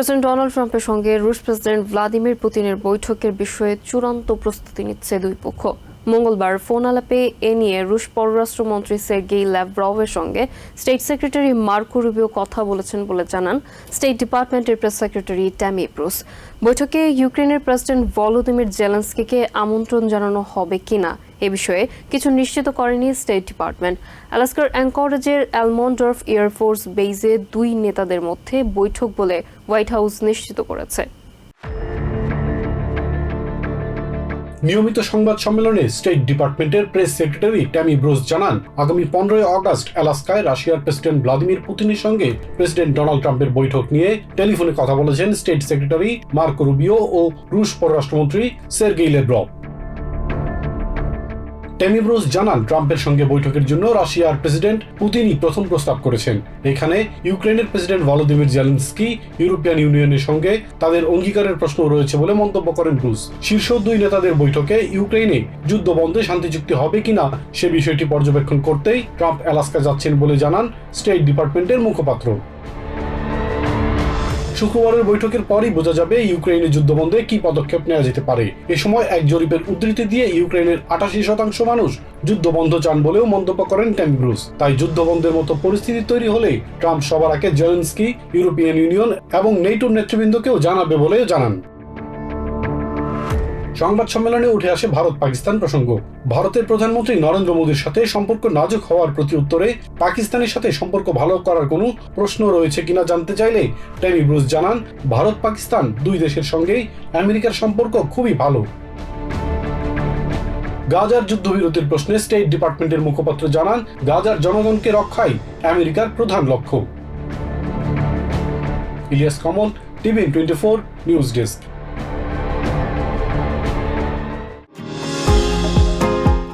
President Donald ট্রাম্পের সঙ্গে রুশ প্রেসিডেন্ট ভ্লাদিমির পুতিনের বৈঠকের বিষয়ে চূড়ান্ত প্রস্তুতি নিচ্ছে দুই পক্ষ। মঙ্গলবার ফোন আলাপে এ নিয়ে রুশ পররাষ্ট্রমন্ত্রী সের্গেই ল্যাভরভের সঙ্গে স্টেট সেক্রেটারি মার্কো রুবিও কথা বলেছেন বলে জানান স্টেট ডিপার্টমেন্টের প্রেস সেক্রেটারি ট্যামি ব্রুস। বৈঠকে ইউক্রেনের প্রেসিডেন্ট ভলোদিমির জেলেন্সকিকে আমন্ত্রণ জানানো হবে কিনা এ বিষয়ে কিছু নিশ্চিত করেনি স্টেট ডিপার্টমেন্ট আলাস্কার অ্যাঙ্করেজের অ্যালমন্ডর্ফ এয়ারফোর্স বেইজে দুই নেতাদের মধ্যে বৈঠক বলে হোয়াইট হাউস নিশ্চিত করেছে। নিয়মিত সংবাদ সম্মেলনে স্টেট ডিপার্টমেন্টের প্রেস সেক্রেটারি ট্যামি ব্রোস জানান, আগামী পনেরোই আগস্ট অ্যালাস্কায় রাশিয়ার প্রেসিডেন্ট ভ্লাদিমির পুতিনের সঙ্গে প্রেসিডেন্ট ডোনাল্ড ট্রাম্পের বৈঠক নিয়ে টেলিফোনে কথা বলেছেন স্টেট সেক্রেটারি মার্কো রুবিও ও রুশ পররাষ্ট্রমন্ত্রী সের্গেই লেব্রভ টেমি ব্রুস জানান ট্রাম্পের সঙ্গে বৈঠকের জন্য রাশিয়ার প্রেসিডেন্ট পুতিনই প্রথম প্রস্তাব করেছেন। এখানে ইউক্রেনের প্রেসিডেন্ট ভলোদিমির জেলেন্সকি, ইউরোপিয়ান ইউনিয়নের সঙ্গে তাদের অঙ্গীকারের প্রশ্ন রয়েছে বলে মন্তব্য করেন ব্রুস শীর্ষ দুই নেতাদের বৈঠকে ইউক্রেনে যুদ্ধ বন্ধে শান্তি চুক্তি হবে কিনা সে বিষয়টি পর্যবেক্ষণ করতেই ট্রাম্প অ্যালাস্কা যাচ্ছেন বলে জানান স্টেট ডিপার্টমেন্টের মুখপাত্র। শুক্রবারের বৈঠকের পরই বোঝা যাবে ইউক্রেনের যুদ্ধবন্ধে কি পদক্ষেপ নেওয়া যেতে পারে। এ সময় এক জরিপের উদ্ধৃতি দিয়ে ইউক্রেনের আটাশি শতাংশ মানুষ যুদ্ধবন্ধ চান বলেও মন্তব্য করেন ট্যাম্ব্রুস তাই যুদ্ধবন্ধের মতো পরিস্থিতি তৈরি হলে ট্রাম্প সবার আগে জেলেন্সকি, ইউরোপিয়ান ইউনিয়ন এবং নেটোর নেতৃবৃন্দকেও জানাবে বলে জানান। সংবাদ সম্মেলনে উঠে আসে ভারত পাকিস্তান প্রসঙ্গ। ভারতের প্রধানমন্ত্রী নরেন্দ্র মোদীর সাথে সম্পর্ক নাজুক হওয়ার প্রতি উত্তরে পাকিস্তানের সাথে সম্পর্ক ভালো করার কোনো প্রশ্ন রয়েছে কিনা জানতে চাইলে টেমি ব্রুস জানান, ভারত পাকিস্তান দুই দেশের সঙ্গেই আমেরিকার সম্পর্ক খুবই ভালো। গাজার যুদ্ধবিরতির প্রশ্নে স্টেট ডিপার্টমেন্টের মুখপাত্র জানান, গাজার জনগণকে রক্ষাই আমেরিকার প্রধান লক্ষ্য। Ilias Kamal, TV twenty four, news desk.